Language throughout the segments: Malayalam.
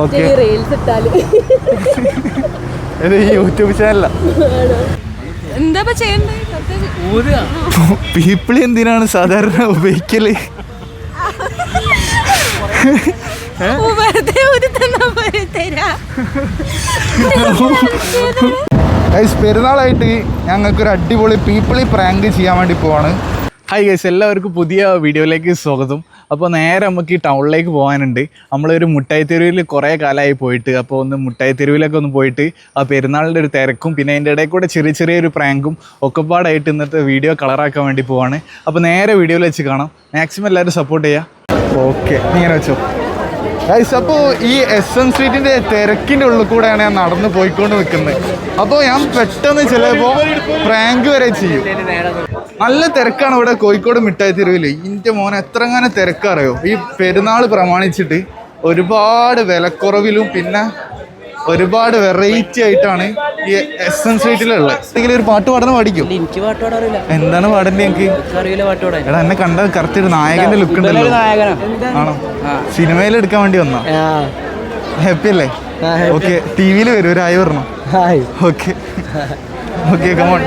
ഓക്കെ യൂട്യൂബ് ചാനലാ എന്താ ചെയ്യണ്ടേ? പീപ്പിളി എന്തിനാണ് സാധാരണ ഉപയോഗിക്കൽ? ഗൈസ് പെരുന്നാളായിട്ട് ഞങ്ങൾക്കൊരു അടിപൊളി പീപ്പിളി പ്രാങ്ക് ചെയ്യാൻ വേണ്ടി പോവാണ്. ഹൈ ഗൈസ് എല്ലാവർക്കും പുതിയ വീഡിയോയിലേക്ക് സ്വാഗതം. അപ്പോൾ നേരെ നമുക്ക് ഈ ടൗണിലേക്ക് പോകാനുണ്ട്. നമ്മളൊരു മുട്ടായി തെരുവിൽ കുറേ കാലമായി പോയിട്ട് അപ്പോൾ ഒന്ന് മുട്ടായി തെരുവിലൊക്കെ ഒന്ന് പോയിട്ട് ആ പെരുന്നാളിന്റെ ഒരു തിരക്കും പിന്നെ അതിന്റെ ഇടയിൽ കൂടെ ചെറിയ ചെറിയൊരു പ്രാങ്കും ഒക്കെപ്പാടായിട്ട് ഇന്നത്തെ വീഡിയോ കളറാക്കാൻ വേണ്ടി പോവാണ്. അപ്പോൾ നേരെ വീഡിയോയിൽ വെച്ച് കാണാം. മാക്സിമം എല്ലാവരും സപ്പോർട്ട് ചെയ്യുക ഓക്കെ ഇങ്ങനെ വെച്ചോ. അപ്പോൾ ഈ എസ് എൻ സ്വീറ്റിന്റെ തിരക്കിന്റെ ഉള്ളിൽ കൂടെയാണ് ഞാൻ നടന്ന് പോയിക്കൊണ്ട് നിൽക്കുന്നത്. അപ്പോൾ ഞാൻ പെട്ടെന്ന് ചിലപ്പോൾ പ്രാങ്ക് വരെ ചെയ്യും. നല്ല തിരക്കാണ് ഇവിടെ കോഴിക്കോട് മിഠായി തെരുവിൽ മോൻ എത്ര അങ്ങനെ തിരക്കറിയോ? ഈ പെരുന്നാൾ പ്രമാണിച്ചിട്ട് ഒരുപാട് വിലക്കുറവിലും പിന്നെ ഒരുപാട് വെറൈറ്റി ആയിട്ടാണ് ഈ എസ് എൻ സ്ട്രീറ്റിലുള്ളത് എന്തെങ്കിലും ഒരു പാട്ട് പാടാൻ പഠിക്കും എനിക്ക് പാട്ട് പാടാൻ അറിയില്ല എന്താണ് പാടേണ്ടത് എനിക്ക് അറിയില്ല പാട്ട് പാടാൻ. എടാ എന്നെ കണ്ട കറക്റ്റ് ഒരു നായകന്റെ ലുക്ക് ഉണ്ടല്ലോ. ആണോ? സിനിമയിൽ എടുക്കാൻ വേണ്ടി വന്നോ? ഹാപ്പി അല്ലേ? ഓക്കെ ടി വിയിൽ വരും ഒരു ആയി വരണം? ഓക്കെ ഓക്കെ കമോൺ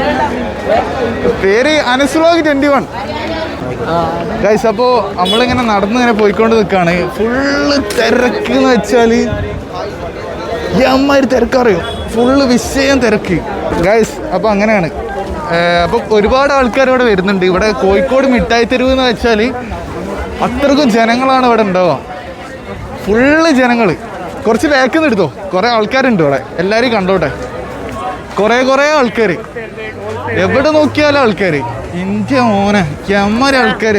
പേര് അനസ്ലോഗ് ട്വന്റി വൺ ഗൈസ് അപ്പോൾ നമ്മളിങ്ങനെ നടന്നിങ്ങനെ പോയിക്കൊണ്ട് നിൽക്കുകയാണ് ഫുള്ള് തിരക്ക് എന്ന് വെച്ചാൽ ഈ അമ്മമാര് തിരക്കറിയും ഫുള്ള് വിഷയം തിരക്ക്. ഗൈസ് അപ്പോൾ അങ്ങനെയാണ്. അപ്പോൾ ഒരുപാട് ആൾക്കാർ ഇവിടെ വരുന്നുണ്ട്. ഇവിടെ കോഴിക്കോട് മിഠായി തെരുവ് എന്ന് വെച്ചാൽ അത്രക്കും ജനങ്ങളാണ് ഇവിടെ ഉണ്ടാവുക. ഫുള്ള് ജനങ്ങൾ കുറച്ച് ബാക്കിൽ നിന്ന് എടുത്തോ? കുറേ ആൾക്കാരുണ്ട് ഇവിടെ. എല്ലാവരും കണ്ടോട്ടെ. കുറേ കുറേ ആൾക്കാർ എവിടെ നോക്കിയാലും ആൾക്കാർ ഇന്ത്യ മോനെ ക്യാമറ ആൾക്കാർ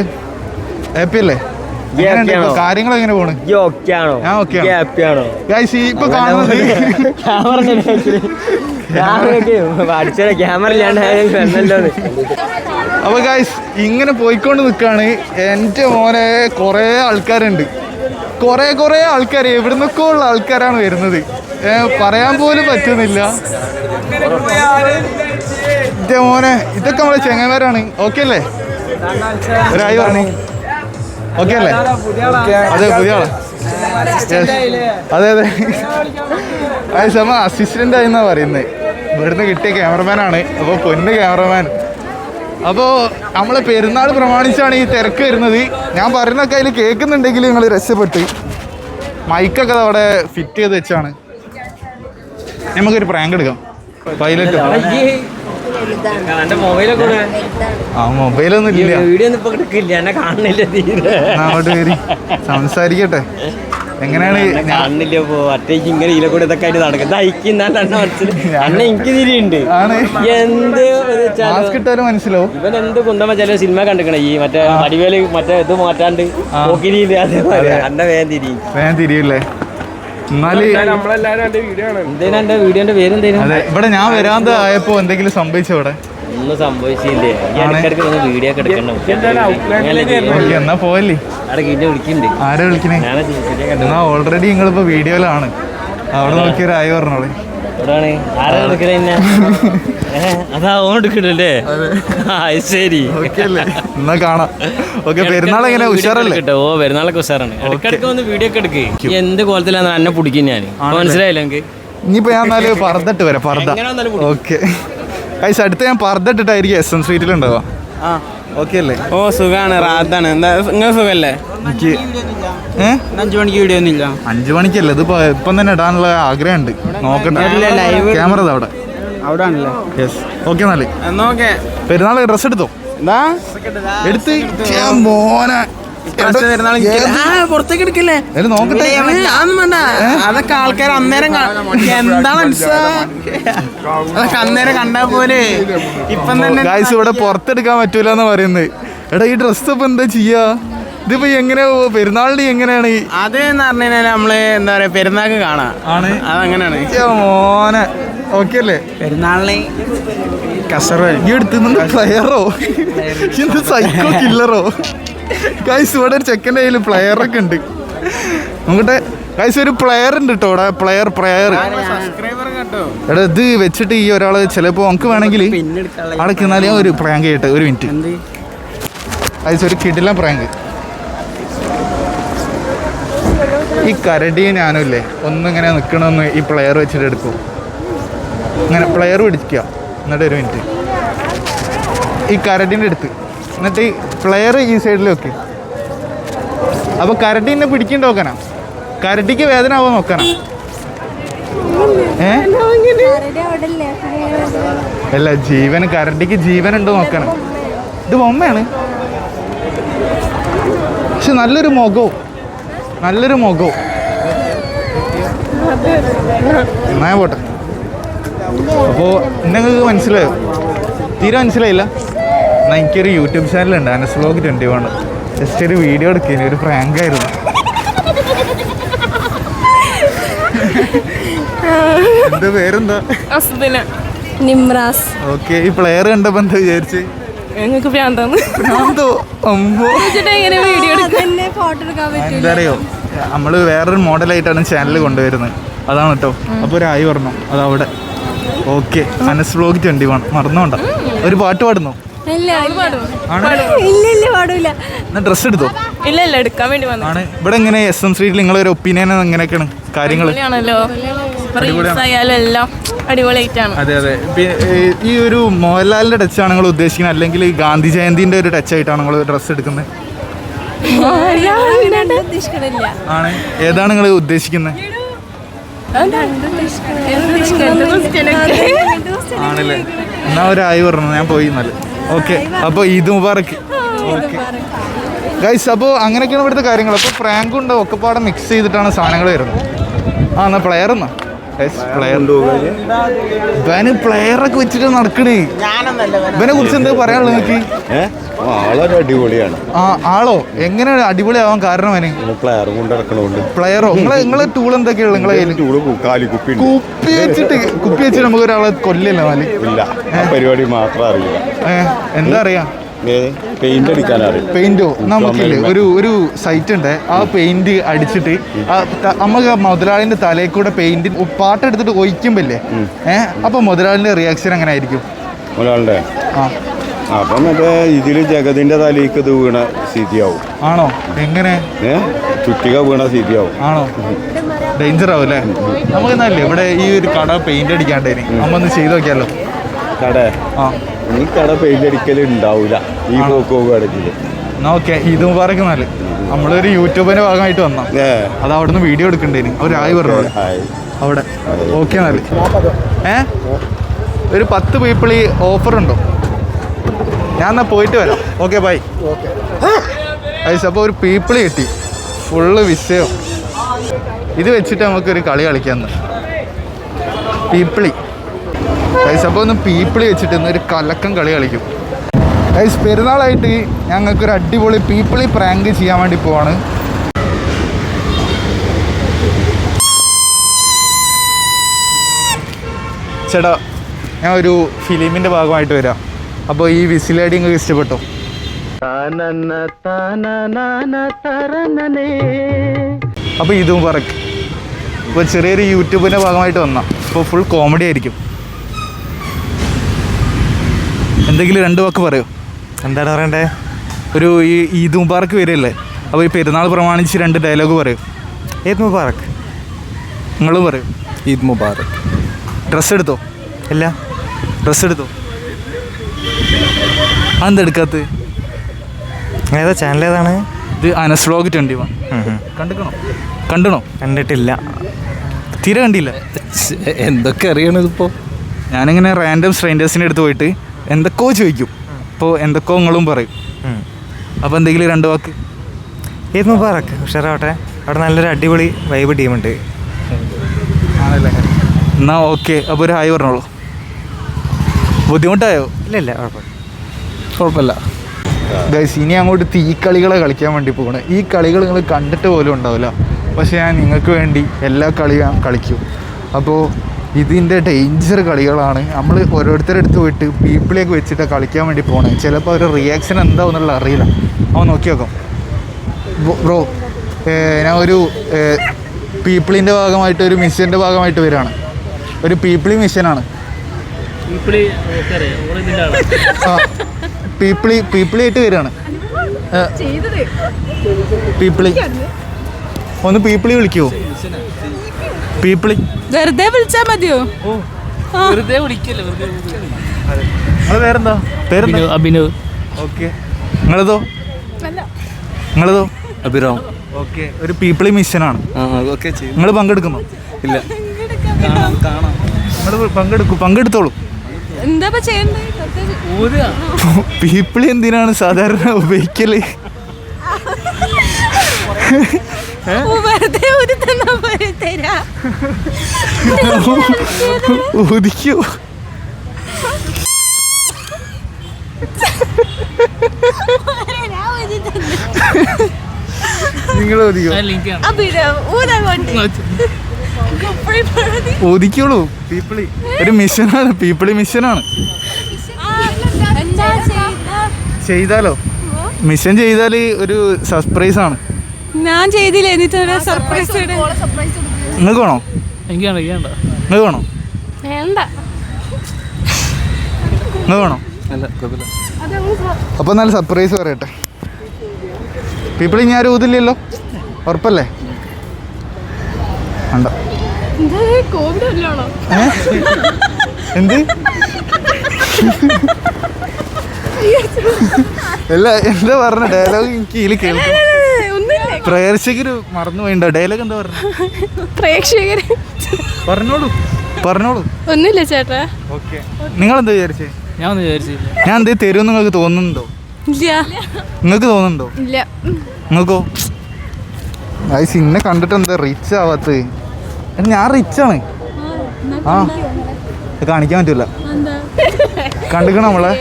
ഹാപ്പി അല്ലേ? കാര്യങ്ങൾ എങ്ങനെ പോണ്? ഞാൻ ഇപ്പൊ കാണുന്നത് അപ്പൊ ഗായ്സ് ഇങ്ങനെ പോയിക്കൊണ്ട് നിൽക്കാണ് എന്റെ മോനെ കുറേ ആൾക്കാരുണ്ട്. കുറേ കുറേ ആൾക്കാർ എവിടുന്നൊക്കെ ഉള്ള ആൾക്കാരാണ് വരുന്നത്. പറയാൻ പോലും പറ്റുന്നില്ല. എന്റെ മോനെ ഇതൊക്കെ നമ്മളെ ചെങ്ങന്മാരാണ്. ഓക്കെ അല്ലേ? ഒരായി പറഞ്ഞു. ഓക്കെ അല്ലേ? അതെ പുതിയ ആളാ. അതെ അതെ. അത് സമ അസിസ്റ്റന്റ് ആയിരുന്ന പറയുന്നത് ഇവിടുന്ന് കിട്ടിയ ക്യാമറമാനാണ് അപ്പോൾ പൊന്ന് ക്യാമറമാൻ. അപ്പോൾ നമ്മളെ പെരുന്നാൾ പ്രമാണിച്ചാണ് ഈ തിരക്ക് വരുന്നത്. ഞാൻ പറയുന്നൊക്കെ അതിൽ കേൾക്കുന്നുണ്ടെങ്കിൽ നിങ്ങൾ രക്ഷപ്പെട്ട് മൈക്കൊക്കെ അവിടെ ഫിറ്റ് ചെയ്ത് വെച്ചാണ്. നമുക്കൊരു പ്രാങ്ക് എടുക്കാം. പൈലറ്റ് ആ മൊബൈലൊന്നും ഇല്ല. വീഡിയോ ഒന്നും ഇപ്പൊ എടുക്കില്ല എന്നെ കാണുന്നില്ല തീരെ. അങ്ങോട്ട് കയറി സംസാരിക്കട്ടെ. എങ്ങനെയാണ് കാണുന്നില്ല പോ ഒറ്റയ്ക്ക് ഇങ്ങനെ ഇല കൂടെ ഇതൊക്കെ ആയിട്ട് നടക്കുന്നത് അയക്കുന്ന എന്നെ മനസ്സിൽ അണ്ണ എനിക്ക് തിരിയുണ്ട് എന്ത് ഇട്ടാലും മനസ്സിലാവും. ഇവൻ എന്ത് കുന്തമ്മ ചില സിനിമ കണ്ടിരിക്കണം ഈ മറ്റേ അടിവേലി മറ്റേ ഇത് മാറ്റാണ്ട് പോക്കിരിയില്ല അതേപോലെ. അന്നെ വേഗം തിരിയും. വേഗം തിരിയില്ലേ ഇവിടെ ഞാൻ വരാന്ത ആയപ്പോ എന്തെങ്കിലും സംഭവിച്ചോ ഇവിടെ? ഒന്നും സംഭവിച്ചില്ലേ? വീഡിയോ എന്നാ പോയല്ലേ ആരാ വിളിക്കണേ? ഓൾറെഡി നിങ്ങളിപ്പോ വീഡിയോയിലാണ് അവിടെ നോക്കിയൊരു ആയി പറഞ്ഞോളെ. എവിടാണ്? ആരാ എടുക്കണ എന്നെ? അതാ ഓൺ എടുക്കണല്ലേ? ആ അത് ശരി. ഓക്കെ അല്ലേ? എന്നാ കാണാം. ഓക്കെ പെരുന്നാൾ എങ്ങനെ? ഉഷാറല്ലേ? കേട്ടോ ഓ പെരുന്നാളൊക്കെ ഉഷാറാണ്. ഇടയ്ക്കിടയ്ക്ക് വീഡിയോ ഒക്കെ എന്ത് കോലത്തിലാണ് എന്നെ പിടിക്കും ഞാൻ മനസ്സിലായില്ല എനിക്ക് ഇനിയിപ്പോ ഞാൻ എന്നാൽ വരാം. ഓക്കെ. അടുത്ത് ഞാൻ പർദ്ദട്ടിട്ടായിരിക്കും എസ് എൻ ഉണ്ടാവുക ആ. ഓക്കെ അല്ലേ? ഓ സുഖാണ്. റാത്താണ് എന്താ നിങ്ങൾ സുഖല്ലേ? എനിക്ക് അഞ്ചു മണിക്ക് വീഡിയോ ഒന്നും ഇല്ല അഞ്ചു മണിക്കല്ല? ഇത് ഇപ്പൊ തന്നെ ഇടാനുള്ള ആഗ്രഹമുണ്ട്. നോക്കട്ടെ. ക്യാമറ അവിടെ അവിടെ. ആണല്ലേ യെസ് ഓക്കെ എന്നാൽ. പെരുന്നാൾ ഡ്രസ് എടുത്തോ? എന്താ? എടുത്ത്. മോനെ. പുറത്തേക്ക് എടുക്കല്ലേ? ഇത് നോക്കട്ടെ? അതൊന്നും വേണ്ട. അതൊക്കെ ആൾക്കാർ അന്നേരം കാ- എന്താ മനസ്സാ അതൊക്കെ അന്നേരം കണ്ടാ പോലെ ഇപ്പം തന്നെ ഗായ്സ് ഇവിടെ പുറത്തെടുക്കാൻ പറ്റൂല എന്ന് പറയുന്നത് എടാ ഈ ഡ്രസ് ഇപ്പൊ എന്താ ചെയ്യാ? ഇതിപ്പോ എങ്ങനെ പെരുന്നാളിന് എങ്ങനെയാണ്? അത് എന്ന് പറഞ്ഞു കഴിഞ്ഞാൽ നമ്മൾ എന്താ പറയാ പെരുന്നാൾക്ക് കാണാം. ആണ്. അതങ്ങനെയാണ്. മോനെ. ഓക്കെ അല്ലേ? പെരുന്നാളിന് കസറോ? ഈ എടുത്തുന്നുണ്ട് പ്ലെയറോ എന്ത് സൈക്കോ കില്ലറോ ഗൈസ് ഇവിടെ ഒരു ചെക്കന്റെ കയ്യിൽ പ്ലെയർ ഒക്കെ ഉണ്ട്. നോക്കട്ടെ ഗൈസ് ഒരു പ്ലെയർ ഉണ്ട് കേട്ടോ ഇവിടെ പ്ലെയർ പ്ലെയർ കേട്ടോ എടാ ഇത് വെച്ചിട്ട് ഈ ഒരാൾ ചിലപ്പോൾ നമുക്ക് വേണമെങ്കിൽ അവിടെ ഞാൻ ഒരു പ്രാങ്ക് ചെയ്യട്ടെ ഒരു മിനിറ്റ് ഗൈസ് ഒരു കിടില പ്രാങ്ക് ഈ കരടി ഞാനും ഇല്ലേ ഒന്നിങ്ങനെ നിൽക്കണമെന്ന് ഈ പ്ലെയർ വെച്ചിട്ട് എടുക്കും. ഇങ്ങനെ പ്ലെയർ പിടിക്കുക. എന്നിട്ട് ഒരു മിനിറ്റ് ഈ കരടിന്റെ അടുത്ത്. എന്നിട്ട് പ്ലെയർ ഈ സൈഡിൽ വെക്ക്. അപ്പോൾ കരടിനെ പിടിക്കേണ്ട നോക്കണം. കരടിക്ക് വേദന ആവാൻ നോക്കണം. അല്ല ജീവൻ കരടിക്ക് ജീവൻ ഉണ്ടോ നോക്കണം. ഇത് ബൊമ്മയാണ്. പക്ഷെ നല്ലൊരു മുഖവും. നല്ലൊരു മുഖവും. എന്നാ പോട്ടെ. അപ്പോൾ നിങ്ങൾക്ക് മനസ്സിലായോ? തീരെ മനസ്സിലായില്ല. എന്നാൽ എനിക്കൊരു യൂട്യൂബ് ചാനലുണ്ട് Anas vlog twenty one. Just ഒരു വീഡിയോ എടുക്കുന്നു ഒരു പ്രാങ്ക് ആയിരുന്നു. എന്താ പേരെന്താ? അസുദിന. നിമ്രാസ്. ഓക്കെ ഈ പ്ലെയർ കണ്ടപ്പോ എന്താ വിചാരിച്ച്? ഞങ്ങൾക്ക് ഭ്രാന്താന്ന് ഭ്രാന്തോ അമ്മോ. എങ്ങനെ വീഡിയോ ഫോട്ടോ എടുക്കാൻ എന്താ അറിയോ നമ്മൾ വേറൊരു മോഡലായിട്ടാണ് ചാനൽ കൊണ്ടുവരുന്നത്. അതാണ് കേട്ടോ അപ്പോൾ ഒരു ആയി പറഞ്ഞു അതവിടെ. അവിടെ okay Anas vlog twenty one. മറന്നോണ്ട. ഒരു പാട്ട് പാടുന്നു? ഡ്രസ്സ് എടുത്തോ? ഇല്ല ഇല്ല എടുക്കാൻ വേണ്ടി വന്നു ആണ്. ഇവിടെ എങ്ങനെ എസ് എം സ്ട്രീറ്റിൽ നിങ്ങളൊരു ഒപ്പീനിയൻ എങ്ങനെയൊക്കെയാണ് കാര്യങ്ങൾ അതെ അതെ. ഈ- ഒരു മോഹൻലാലിന്റെ ടച്ച് ആണ് നിങ്ങൾ ഉദ്ദേശിക്കുന്നത്? അല്ലെങ്കിൽ ഗാന്ധി ജയന്തിന്റെ ഒരു ടച്ച് ആയിട്ടാണ് നിങ്ങൾ ഡ്രസ്സ് എടുക്കുന്നത്? ആണ്. ഏതാണ് നിങ്ങൾ ഉദ്ദേശിക്കുന്നത്? ആണല്ലേ? എന്നാ ഒരു ആയി പറഞ്ഞു. ഞാൻ പോയി എന്നാൽ ഓക്കെ അപ്പോൾ ഈദ് മുബാറക്ക് ഗൈസ് അപ്പോൾ അങ്ങനെയൊക്കെയാണ് ഇവിടുത്തെ കാര്യങ്ങൾ അപ്പോൾ പ്രാങ്കും ഉണ്ടാവും ഒക്കെപ്പാടെ മിക്സ് ചെയ്തിട്ടാണ് സാധനങ്ങൾ വരുന്നത്. ആ എന്നാൽ പ്ലെയർ എന്നാ? ഇവന് പ്ലെയറൊക്കെ വെച്ചിട്ട് നടക്കണേ. ഇവനെ. കുറിച്ച് എന്താ പറയാനുള്ളത് നിങ്ങൾക്ക് ഏഹ് ആളൊരു അടിപൊളിയാണ്. ആ ആളോ? എങ്ങനെ അടിപൊളിയാവാൻ കാരണം അവന്? പ്ലെയർ കൊണ്ട് നടക്കണോണ്ട്. പ്ലെയറോ നിങ്ങളെ നിങ്ങളെ ടൂൾ എന്തൊക്കെയാണ് നിങ്ങളെ ചൂട് കാലിക്കുപ്പി ഉണ്ട്. കുപ്പി വെച്ചിട്ട് കുപ്പി വെച്ചിട്ട് നമുക്ക് ഒരാളെ കൊല്ലില്ല നാല് ഇല്ല. ആ പരിപാടി മാത്രം അറിയില്ല. എന്താ അറിയാ? പെയിന്റ് അറിയില്ല പെയിന്റോ? നമുക്കില്ലേ ഒരു ഒരു സൈറ്റ് ഉണ്ട്. ആ പെയിന്റ് അടിച്ചിട്ട് നമുക്ക് മുതലാളിന്റെ തലയിൽ കൂടെ പെയിന്റ് പാട്ടെടുത്തിട്ട് ഒഴിക്കുമ്പല്ലേ? ഏഹ് അപ്പൊ മുതലാളിന്റെ റിയാക്ഷൻ എങ്ങനെ ആയിരിക്കും അപ്പൊ ആ. അപ്പം മറ്റേ ഇതിൽ ജഗതിന്റെ തലേക്ക് ഇത് വീണ സ്ഥിതിയാവും. ആണോ? എങ്ങനെ? ചുറ്റിക വീണ സ്ഥിതിയാവും. ആണോ? ഡേഞ്ചർ ആവും അല്ലേ? നമുക്ക് എന്നല്ലേ ഇവിടെ ഈ ഒരു കട പെയിന്റ് അടിക്കാണ്ടേനി. നമ്മ ഒന്ന് ചെയ്ത് നോക്കിയാലോ? കട? ആ. ഈ കട പെയിന്റ് അടിക്കൽ ഉണ്ടാവില്ല ഈ പോക്ക് പോകുകയാണെങ്കിൽ എന്നാ ഓക്കെ ഇതും എന്നാൽ. നമ്മളൊരു യൂട്യൂബിന്റെ ഭാഗമായിട്ട് വന്ന. അത് അവിടുന്ന് വീഡിയോ എടുക്കണ്ടേനി. അവരായി പറഞ്ഞു അവിടെ. ഓക്കെ എന്നാൽ. ഏ? ഒരു പത്ത് പീപ്പിൾ ഈ ഓഫർ ഉണ്ടോ? ഞാൻ എന്നാ പോയിട്ട് വരാം. ഓക്കെ ബൈ ഐസ് അപ്പോൾ ഒരു പീപ്പിൾ കിട്ടി. ഫുള്ള് വിഷയം. ഇത് വെച്ചിട്ട് നമുക്കൊരു കളി കളിക്കാന്ന്. പീപ്പിളി ഐസ് അപ്പോൾ ഒന്ന് പീപ്പിളി വെച്ചിട്ട് ഇന്ന് ഒരു കലക്കം കളി കളിക്കും. ഗൈസ് പെരുന്നാളായിട്ട് ഞങ്ങൾക്കൊരു അടിപൊളി പീപ്പിളി പ്രാങ്ക് ചെയ്യാൻ വേണ്ടി പോവാണ്. ചേട്ടാ ഞാൻ ഒരു ഫിലിമിന്റെ ഭാഗമായിട്ട് വരാം. അപ്പോൾ ഈ വിസിലടി നിങ്ങൾക്ക് ഇഷ്ടപ്പെട്ടു? അപ്പോൾ ഇതും പറക്ക് ഇപ്പോൾ ചെറിയൊരു യൂട്യൂബിന്റെ ഭാഗമായിട്ട് വന്ന. അപ്പോൾ ഫുൾ കോമഡി ആയിരിക്കും. എന്തെങ്കിലും രണ്ട് വാക്ക് പറയോ. എന്താണ് പറയണ്ടേ? ഒരു ഈ ഈദ് മുബാറക്ക് വരില്ലേ അപ്പോൾ ഈ പെരുന്നാൾ പ്രമാണിച്ച് രണ്ട് ഡയലോഗ് പറയും. ഈദ് മുബാറക്? നിങ്ങളും പറയൂ. ഈദ് മുബാറക്. ഡ്രസ്സ് എടുത്തോ? അല്ല ഡ്രസ്സ് എടുത്തോ? അതെന്താ എടുക്കാത്തത്? ഏതാ ചാനൽ ഏതാണ്? ഇത് അനസ് വ്ലോഗ് ട്വന്റി വൺ. കണ്ടിക്കണോ? കണ്ടണോ? കണ്ടിട്ടില്ല. തീരെ കണ്ടില്ല. എന്തൊക്കെ അറിയണതിപ്പോൾ ഞാനിങ്ങനെ റാൻഡം സ്ട്രേഞ്ചേഴ്സിന്റെ അടുത്ത് പോയിട്ട് എന്തൊക്കെയോ ചോദിക്കും. അപ്പോൾ എന്തൊക്കെയോ നിങ്ങളും പറയും. അപ്പോൾ എന്തെങ്കിലും രണ്ട് വാക്ക്? ഈദ് പറക്ക് ഉഷാറാവട്ടെ. അവിടെ നല്ലൊരു അടിപൊളി വൈബ് ടീമുണ്ട്. എന്നാ ഓക്കെ അപ്പോൾ ഒരു ഹായ് പറഞ്ഞോളൂ. ബുദ്ധിമുട്ടായോ? ഇല്ല ഇല്ല കുഴപ്പമില്ല. കുഴപ്പമില്ല. ഗൈസ് ഇനി അങ്ങോട്ട് തീക്കളികളെ കളിക്കാൻ വേണ്ടി പോകണം ഈ കളികൾ നിങ്ങൾ കണ്ടിട്ട് പോലും ഉണ്ടാവില്ല. പക്ഷേ ഞാൻ നിങ്ങൾക്ക് വേണ്ടി എല്ലാ കളിയും ഞാൻ കളിക്കും. അപ്പോൾ ഇതിന്റെ ഡേഞ്ചർ കളികളാണ്. നമ്മൾ ഓരോരുത്തരുടെ അടുത്ത് പോയിട്ട് പീപ്പിളേക്ക് വെച്ചിട്ട് കളിക്കാൻ വേണ്ടി പോകണേ ചിലപ്പോൾ അവരുടെ റിയാക്ഷൻ എന്താണെന്നുള്ള അറിയില്ല. അവൻ നോക്കി നോക്കാം. ബ്രോ ഞാൻ ഒരു പീപ്പിളിന്റെ ഭാഗമായിട്ട് ഒരു മിഷന്റെ ഭാഗമായിട്ട് വരികയാണ് ഒരു പീപ്പിളി മിഷനാണ് ആ പീപ്പിളി പീപ്പിളി ആയിട്ട് വരികയാണ് പീപ്പിളി ഒന്ന് പീപ്പിളി വിളിക്കുവോ പീപ്പിളി വെറുതെ വിളിച്ചാ മതിയോ? അത്. വേറെന്താ പേരെന്താ? അഭിനവ് ഓക്കെ നിങ്ങളതോ? നിങ്ങളതോ? അഭിരാം ഓക്കെ ഒരു പീപ്പിളി മിഷനാണ് നിങ്ങൾ പങ്കെടുക്കുന്നു? ഇല്ല. നിങ്ങൾ പങ്കെടുക്കും പങ്കെടുത്തോളൂ. എന്താ ചെയ്യണ്ടേ? പീപ്പിളി എന്തിനാണ് സാധാരണ ഉപയോഗിക്കൽ? വെറുതെ ഒരു തന്നാ പോരെ തരാ. ഊതിക്കോ. നിങ്ങൾ ഊതിക്കോ. ഊതിക്കോളൂ. പീപ്പിളി. ഒരു മിഷനാണ്. പീപ്പിളി മിഷനാണ്. എന്താ ചെയ്താ ചെയ്താലോ? മിഷൻ ചെയ്താൽ ഒരു സർപ്രൈസ് ആണ്. ഞാൻ ചെയ്തില്ല? എന്നിട്ട് ഒരു സർപ്രൈസ് നിങ്ങൾക്ക് വേണോ? എനിക്കാണ് എനിക്കാണ്ട നിങ്ങൾക്ക് വേണോ? വേണ്ട. നിങ്ങൾക്ക് വേണോ? അല്ല കുഴപ്പമില്ല. അപ്പോൾ നല്ല സർപ്രൈസ് പറയട്ടെ. പീപ്പിൾ ഞാൻ ആരും ഊതില്ലല്ലോ? ഉറപ്പല്ലേ? വേണ്ട. എന്ത് അല്ല എന്താ പറഞ്ഞ ഡയലോഗ് എനിക്ക് ഇതിൽ കേൾക്കണം ഒന്നുമില്ല പ്രേക്ഷകര് മറന്നു പോയിണ്ടോ? ഡയലോഗ് എന്താ പറഞ്ഞു? പ്രേക്ഷകര്. പറഞ്ഞോളൂ. പറഞ്ഞോളൂ. ഒന്നുമില്ല ചേട്ടാ. ഓക്കെ. നിങ്ങൾ എന്താ വിചാരിച്ചേ? ഞാൻ ഒന്നും വിചാരിച്ചില്ല. ഞാൻ എന്തേ തരും നിങ്ങൾക്ക് തോന്നുന്നുണ്ടോ? ഇല്ല. നിങ്ങൾക്ക് തോന്നുന്നുണ്ടോ? ഇല്ല. നിങ്ങൾക്കോ? അത് ഇന്നെ കണ്ടിട്ട് എന്താ റിച്ച് ആവാത്ത ഞാൻ റിച്ചാണ് ആ കാണിക്കാൻ പറ്റൂല. കണ്ടിക്കണ നമ്മളെ?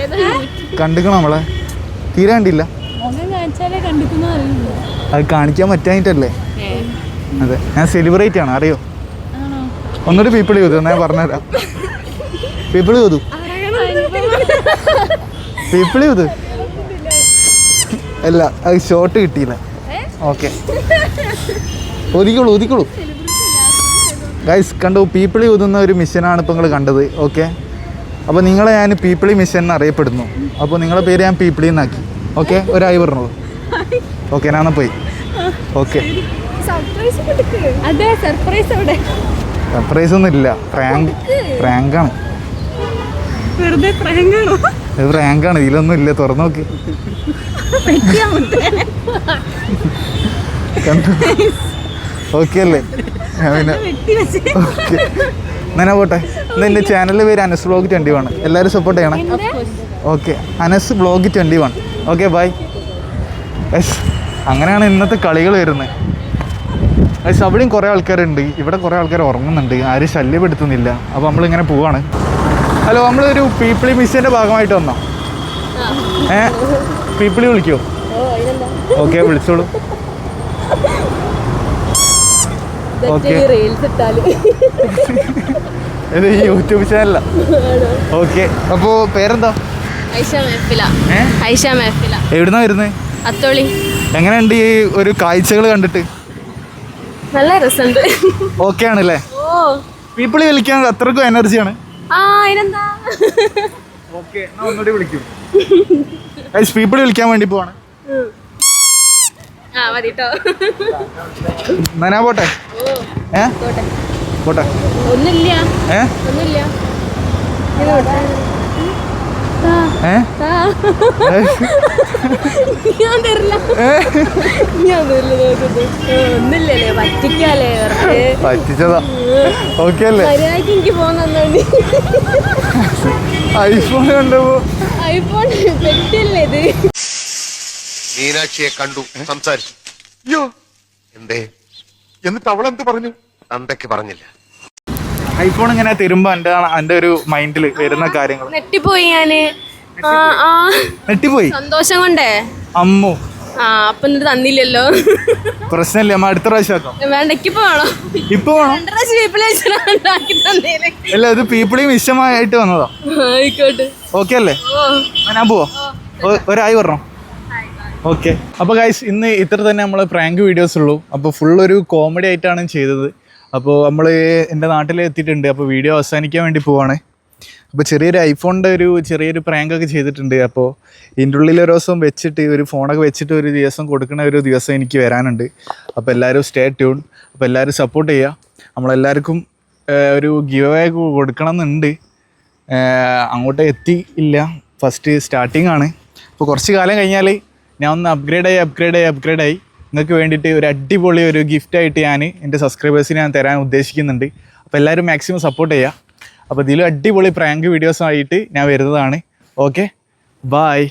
കണ്ടിക്കണ നമ്മളെ? തീരെ കണ്ടില്ല. അത് കാണിക്കാൻ പറ്റാഞ്ഞിട്ടല്ലേ? അതെ. ഞാൻ സെലിബ്രേറ്റ് ആണ് അറിയോ? ഒന്നൂടെ പീപ്പിൾ ചോദു ഞാൻ പറഞ്ഞുതരാം. പീപ്പിൾ ചോദു. പീപ്പിൾ ചോദ്. അല്ല അത് ഷോട്ട് കിട്ടിയില്ല. ഓക്കെ ഒതുക്കോളൂ ഒതുക്കോളൂ ഗൈസ് കണ്ടു പീപ്പിളി ഊതുന്ന ഒരു മിഷനാണ് ഇപ്പോൾ നിങ്ങൾ കണ്ടത് ഓക്കെ അപ്പോൾ നിങ്ങളെ ഞാൻ പീപ്പിളി മിഷൻ എന്ന് അറിയപ്പെടുന്നു. അപ്പോൾ നിങ്ങളുടെ പേര് ഞാൻ പീപ്പിളി എന്നാക്കി ഓക്കെ ഒരായി പറഞ്ഞോളൂ. ഓക്കെ ഞാൻ പോയി. ഓക്കെ. അതെ സർപ്രൈസ് അവിടെ. സർപ്രൈസ് ഒന്നും ഇല്ല. പ്രാങ്ക് പ്രാങ്കാണ് വെറുതെ പ്രാങ്കാണോ ഇത് പ്രാങ്കാണ് ഇതിലൊന്നും ഇല്ല. തുറന്നു നോക്കി. ഓക്കെ അല്ലേ? ഓക്കെ. എന്നാ പോട്ടെ. ഇന്ന് എന്റെ ചാനലിന്റെ പേര് അനസ് ബ്ലോഗ് ട്വന്റി വൺ എല്ലാവരും സപ്പോർട്ട് ചെയ്യണം. Okay. Anas blog twenty one okay bye yes അങ്ങനെയാണ് ഇന്നത്തെ കളികൾ വരുന്നത്. എസ് അവിടെയും കുറേ ആൾക്കാരുണ്ട്. ഇവിടെ കുറേ ആൾക്കാർ ഉറങ്ങുന്നുണ്ട്. ആരും ശല്യപ്പെടുത്തുന്നില്ല. അപ്പോൾ നമ്മളിങ്ങനെ പോവാണ്. ഹലോ നമ്മളൊരു പീപ്പിളി മിസ്സിന്റെ ഭാഗമായിട്ട് വന്നോ? ഏ പീപ്പിളി വിളിക്കോ? ഓക്കെ വിളിച്ചോളൂ. ഓക്കെ. ഇത് യൂട്യൂബ് ചാനലാ. ഓക്കെ. അപ്പോൾ പേരെന്താ? ഐഷ മേഫില. ഐഷ മേഫില. എവിടുന്നാ വരുന്നത് അത്തോളി. എങ്ങനെയുണ്ട് ഈ ഒരു കാഴ്ചകൾ കണ്ടിട്ട്? നല്ല രസമുണ്ട്. ഓക്കെ ആണല്ലേ ഓ പീപ്പിളി വിളിക്കാൻ അത്രക്കും എനർജിയാണ്. ഒന്നുകൂടി വിളിക്കും. പീപ്പിളി വിളിക്കാൻ വേണ്ടി പോവാണ്. ഞാൻ പോട്ടെ? ഏ? പോട്ടെ. ഒന്നുമില്ല. ഏ? ഒന്നുമില്ല. ഏ? ഞാൻ തരില്ല ഞാൻ തരില്ല നോക്കുന്നത് ഒന്നുമില്ലല്ലേ പറ്റിക്കാലേ വെറുതെ പറ്റിച്ചതാ. ഓക്കെ അല്ലേ? മര്യാദയ്ക്ക് എനിക്ക് ഫോൺ തന്നോണ്ടി ഐഫോൺ കണ്ടു ഐഫോൺ ഇത് മീനാക്ഷിയെ കണ്ടു സംസാരിച്ചു. അയ്യോ. എന്തേ? എന്നിട്ട് അവൾ എന്ത് പറഞ്ഞു? തന്തയ്ക്ക് പറഞ്ഞില്ല. ഐഫോൺ ഇങ്ങനെ തരുമ്പോ എന്റെ എന്റെ ഒരു മൈൻഡിൽ വരുന്ന കാര്യങ്ങൾ നെറ്റിപ്പോയി ഞാൻ. നെട്ടിപ്പോയി സന്തോഷം കൊണ്ടേ? അമ്മു. ആ അപ്പൊ എന്നിട്ട് തന്നില്ലല്ലോ. പ്രശ്നമില്ല നമ്മ അടുത്ത പ്രാവശ്യം ആക്കാം. വേണ്ട ഇപ്പൊ വേണോ? ഇപ്പൊ വേണം? അല്ല ഇത് പീപ്പിളിയും വിഷമായിട്ട് വന്നതാ. ആയിക്കോട്ടെ. ഓക്കെ അല്ലേ? ഞാൻ പോവാ. ഒരായി പറഞ്ഞോ ഓക്കെ അപ്പോൾ ഗൈസ് ഇന്ന് ഇത്ര തന്നെ നമ്മൾ പ്രാങ്ക് വീഡിയോസ് ഉള്ളൂ. അപ്പോൾ ഫുൾ ഒരു കോമഡി ആയിട്ടാണ് ചെയ്തത്. അപ്പോൾ നമ്മൾ എന്റെ നാട്ടിൽ എത്തിയിട്ടുണ്ട്. അപ്പോൾ വീഡിയോ അവസാനിക്കാൻ വേണ്ടി പോവാണ്. അപ്പോൾ ചെറിയൊരു ഐഫോണിന്റെ ഒരു ചെറിയൊരു പ്രാങ്കൊക്കെ ചെയ്തിട്ടുണ്ട്. അപ്പോൾ ഇതിന്റെ ഉള്ളിൽ ഒരു ദിവസം വെച്ചിട്ട് ഒരു ഫോണൊക്കെ വെച്ചിട്ട് ഒരു ദിവസം കൊടുക്കുന്ന ഒരു ദിവസം എനിക്ക് വരാനുണ്ട്. അപ്പോൾ എല്ലാവരും സ്റ്റേ ട്യൂൺ അപ്പോൾ എല്ലാവരും സപ്പോർട്ട് ചെയ്യുക. നമ്മളെല്ലാവർക്കും ഒരു ഗിവ് അവേ കൊടുക്കണം എന്നുണ്ട് അങ്ങോട്ട് എത്തി ഇല്ല. ഫസ്റ്റ് സ്റ്റാർട്ടിംഗ് ആണ്. അപ്പോൾ കുറച്ച് കാലം കഴിഞ്ഞാൽ ഞാൻ ഒന്ന് അപ്ഗ്രേഡ് ആയി അപ്ഗ്രേഡ് ആയി അപ്ഗ്രേഡ് ആയി. നിങ്ങൾക്ക് വേണ്ടിയിട്ട് ഒരു അടിപൊളി ഒരു ഗിഫ്റ്റായിട്ട് ഞാൻ എന്റെ സബ്സ്ക്രൈബേഴ്സിന് ഞാൻ തരാൻ ഉദ്ദേശിക്കുന്നുണ്ട്. അപ്പോൾ എല്ലാവരും മാക്സിമം സപ്പോർട്ട് ചെയ്യുക. അപ്പോൾ ഇതിലും അടിപൊളി പ്രാങ്ക് വീഡിയോസ് ആയിട്ട് ഞാൻ വരുന്നതാണ്. Okay bye